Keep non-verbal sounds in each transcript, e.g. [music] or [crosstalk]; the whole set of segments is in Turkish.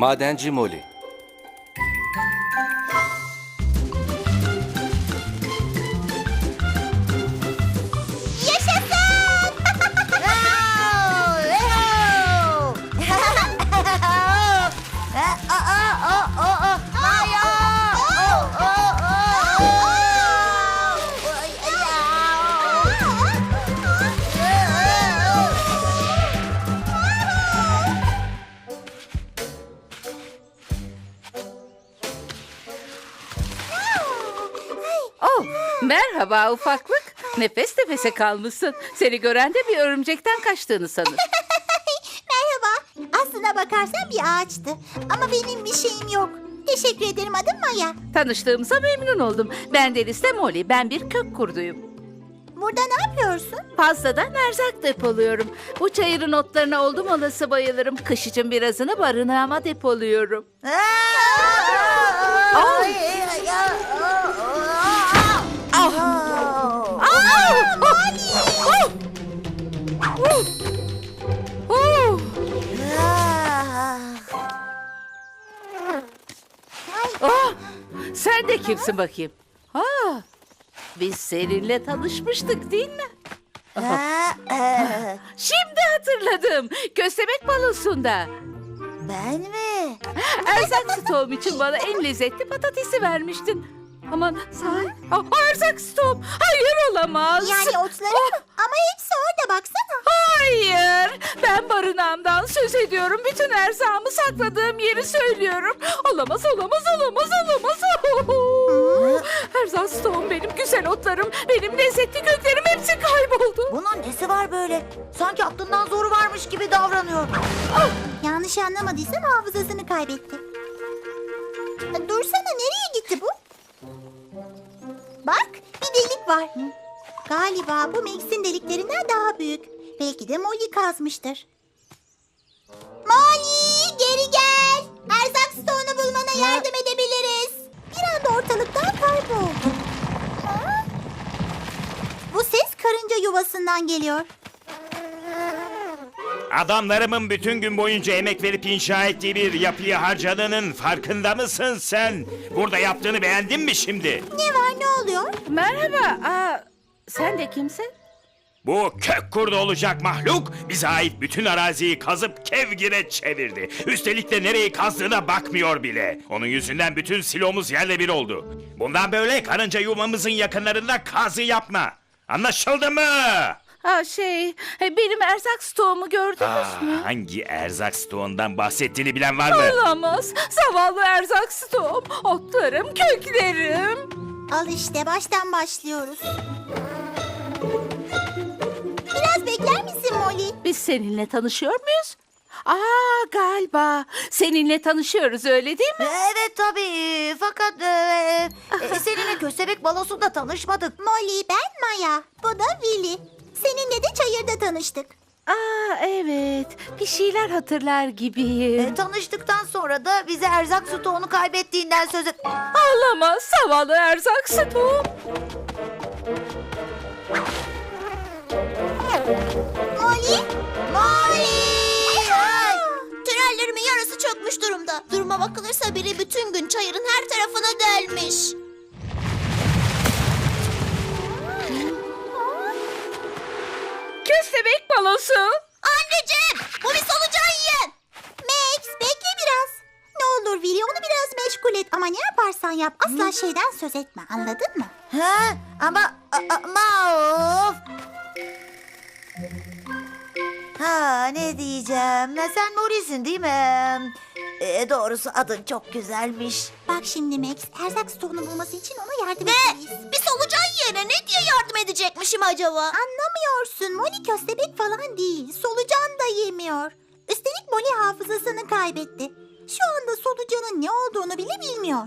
Madenci Molly. Merhaba ufaklık. Nefes nefese kalmışsın. Seni gören de bir örümcekten kaçtığını sanır. [laughs] Merhaba. Aslına bakarsan bir ağaçtı. Ama benim bir şeyim yok. Teşekkür ederim adım Maya. Tanıştığımıza memnun oldum. Ben Deniz de Molly. Ben bir kök kurduyum. Burada ne yapıyorsun? Fazladan erzak depoluyorum. Bu çayırın otlarına oldum olası bayılırım. Kış için birazını barınağıma depoluyorum. Oh! Sen de kimsin bakayım? Ha, biz seninle tanışmıştık değil mi? Şimdi hatırladım. Köstebek balosunda. Ben mi? Erzak stoğum için bana en lezzetli patatesi vermiştin. Aman sahi. Ah, erzak stoğum. Hayır olamaz. Yani otları Oh? Ama hepsi orada baksana. Hayır. Ben barınağımdan söz ediyorum. Bütün erzağımı sakladığım yeri söylüyorum. Olamaz, olamaz, olamaz, olamaz. Erzak stoğum benim, güzel otlarım, benim lezzetli köklerim hepsi kayboldu. Bunun nesi var böyle? Sanki aklından zoru varmış gibi davranıyor. Yanlış anlamadıysam hafızasını kaybetti. Dursana nereye gitti bu? Bak bir delik var. Galiba bu Max'in deliklerinden daha büyük. Belki de Molly kazmıştır. Molly geri gel. Erzak stoğunu bulmana yardım edebiliriz. Bir anda ortalıktan kayboldu. Ha? Bu ses karınca yuvasından geliyor. Adamlarımın bütün gün boyunca emek verip inşa ettiği bir yapıyı harcadığının farkında mısın sen? Burada yaptığını beğendin mi şimdi? Ne var ne oluyor? Merhaba. Aa, sen de kimsin? Bu kök kurdu olacak mahluk bize ait bütün araziyi kazıp kevgire çevirdi. Üstelik de nereyi kazdığına bakmıyor bile. Onun yüzünden bütün silomuz yerle bir oldu. Bundan böyle karınca yuvamızın yakınlarında kazı yapma. Anlaşıldı mı? Ha şey, e, benim erzak stoğumu gördünüz Aa, mü? hangi erzak stoğundan bahsettiğini bilen var mı? Olamaz. Zavallı erzak stoğum, otlarım, köklerim. Al işte baştan başlıyoruz. Molly? Biz seninle tanışıyor muyuz? Aa galiba seninle tanışıyoruz öyle değil mi? Evet tabii. Fakat e, e, seninle köstebek balosunda tanışmadık. Molly ben Maya. Bu da Willy. Seninle de çayırda tanıştık. Aa evet bir şeyler hatırlar gibiyim. E, tanıştıktan sonra da bize erzak stoğunu kaybettiğinden söz et... Ağlamaz zavallı erzak stoğum. Molly? Molly! Tünellerimin yarısı çökmüş durumda. Duruma bakılırsa biri bütün gün çayırın her tarafına delmiş. Köstebek balosu. Anneciğim! Bu bir solucan yiyen! Max bekle biraz. Ne olur Willy onu biraz meşgul et. Ama ne yaparsan yap asla şeyden söz etme anladın mı? Ha, ama ama of. Ha ne diyeceğim? Sen Maurice'in değil mi? E, doğrusu adın çok güzelmiş. Bak şimdi Max erzak stoğunu bulması için ona yardım etmeliyiz. Bir solucan yiyene ne diye yardım edecekmişim acaba? Anlamıyorsun. Molly köstebek falan değil. Solucan da yemiyor. Üstelik Molly hafızasını kaybetti. Şu anda solucanın ne olduğunu bile bilmiyor.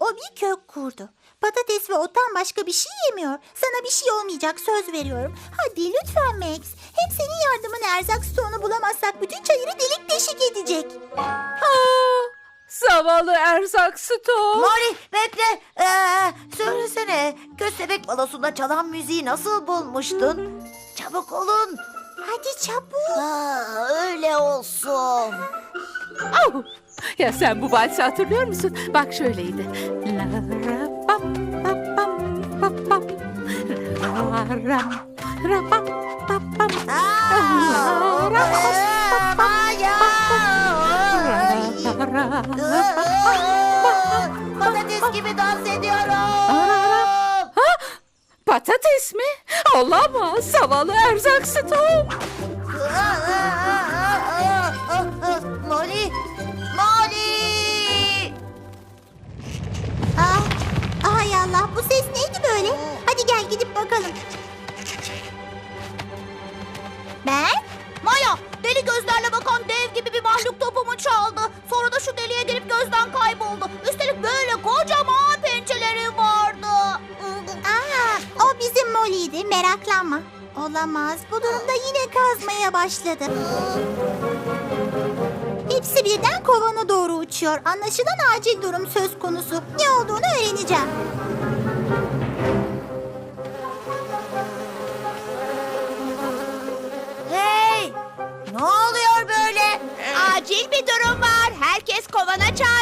o bir kök kurdu. Patates ve ottan başka bir şey yemiyor. Sana bir şey olmayacak söz veriyorum. Hadi lütfen Max. Hem senin yardımın erzak stoğunu bulamazsak bütün çayırı delik deşik edecek. Aa, zavallı erzak stoğum. Mori bekle. Ee, söylesene köstebek balosunda çalan müziği nasıl bulmuştun? Çabuk olun. Hadi çabuk. öyle olsun. Au! Ya sen bu valsi hatırlıyor musun? Bak şöyleydi. La pam Ra ra ra pam pam pam. Aa, Ra ra ee, Maya! ra ra Aa, Patates gibi dans ediyorum. Patates mi? Olamaz. Zavallı erzak stoğum. Allah bu ses neydi böyle? Hadi gel gidip bakalım. Ben? Maya, deli gözlerle bakan dev gibi bir mahluk topumu çaldı. Sonra da şu deliğe gelip gözden kayboldu. Üstelik böyle kocaman pençeleri vardı. Aa, o bizim Molly'ydi meraklanma. Olamaz bu durumda yine kazmaya başladı. Hepsi birden kovana doğru uçuyor. Anlaşılan acil durum söz konusu. Ne olduğunu öğreneceğim. Hey! Ne oluyor böyle? Acil bir durum var. Herkes kovana çağrıldı.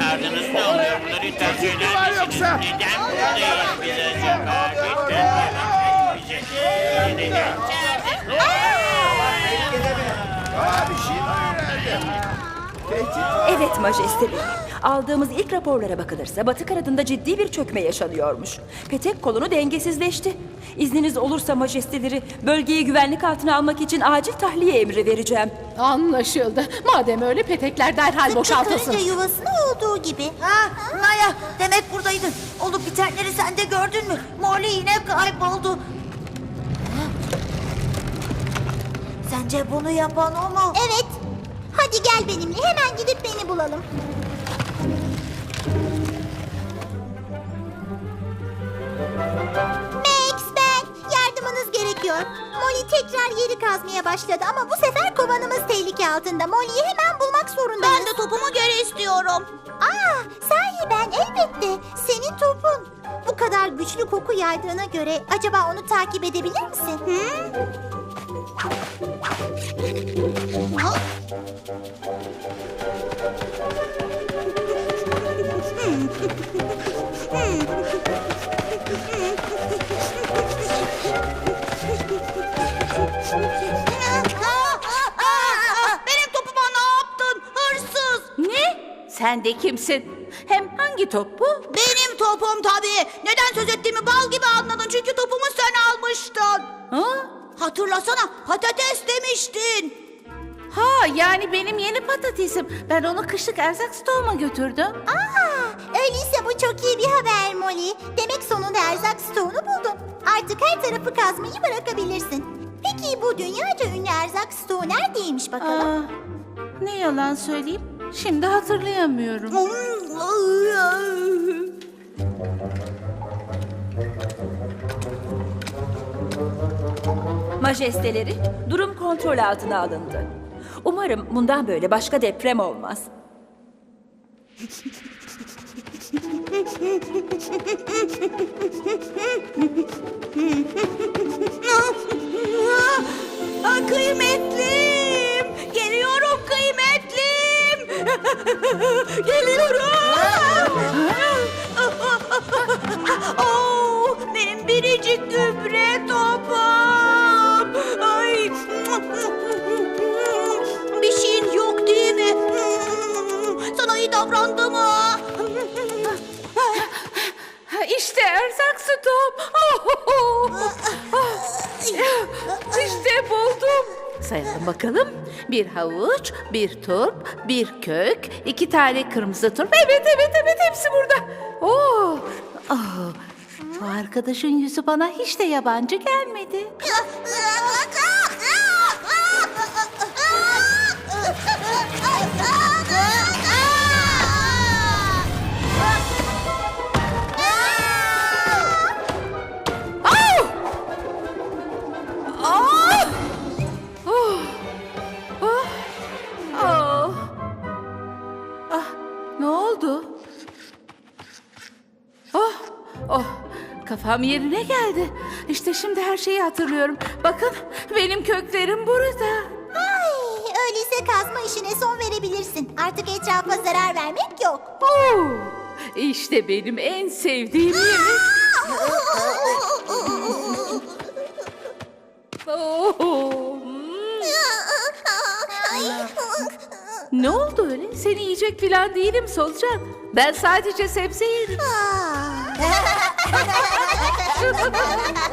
Çağırdınız ne oluyor burada lütfen söyler misiniz? Neden buradayız bize acaba? Lütfen bize neden çağırdınız? Evet majesteleri. Aldığımız ilk raporlara bakılırsa Batı Karadı'nda ciddi bir çökme yaşanıyormuş. Petek kolonu dengesizleşti. İzniniz olursa majesteleri bölgeyi güvenlik altına almak için acil tahliye emri vereceğim. Anlaşıldı. Madem öyle petekler derhal boşaltılsın. karınca yuvasında olduğu gibi. Ha, Maya demek buradaydın. Olup bitenleri sen de gördün mü? Molly yine kayboldu. Ha? Sence bunu yapan o mu? Evet. Hadi gel benimle hemen gidip beni bulalım. Max ben. Yardımınız gerekiyor. Molly tekrar yeri kazmaya başladı ama bu sefer kovanımız tehlike altında. Molly'yi hemen bulmak zorundayız. Ben de topumu geri istiyorum. Aa, sahi ben elbette. Senin topun. Bu kadar güçlü koku yaydığına göre acaba onu takip edebilir misin? Benim Sen de kimsin? Hem hangi top bu? Benim topum tabii. Neden söz ettiğimi bal gibi anladın. Çünkü topumu sen almıştın. Ha? Hatırlasana patates demiştin. Ha yani benim yeni patatesim. Ben onu kışlık erzak stoğuma götürdüm. Aa, öyleyse bu çok iyi bir haber Molly. Demek sonunda erzak stoğunu buldun. Artık her tarafı kazmayı bırakabilirsin. Peki bu dünyaca ünlü erzak stoğu neredeymiş bakalım? Aa, ne yalan söyleyeyim. Şimdi hatırlayamıyorum. Majesteleri, durum kontrol altına alındı. Umarım bundan böyle başka deprem olmaz. Ah, kıymetlim. Geliyorum kıymetlim. [laughs] Geliyorum. [laughs] oh, benim biricik gübre topum. Ay. [laughs] Bir şeyin yok değil mi? Sana iyi davrandı mı? Ha, İşte erzak stoğum. işte buldum. Sayalım bakalım. Bir havuç, bir turp, bir kök, iki tane kırmızı turp. Evet, evet, evet hepsi burada. Oo. Oh. Bu arkadaşın yüzü bana hiç de yabancı gelmedi. oldu? Oh, oh. Kafam yerine geldi. İşte şimdi her şeyi hatırlıyorum. Bakın benim köklerim burada. Ay, öyleyse kazma işine son verebilirsin. Artık etrafa zarar vermek yok. Oo, işte benim en sevdiğim yemek. Ne oldu öyle? Seni yiyecek falan değilim solucan. Ben sadece sebze yerim. [laughs]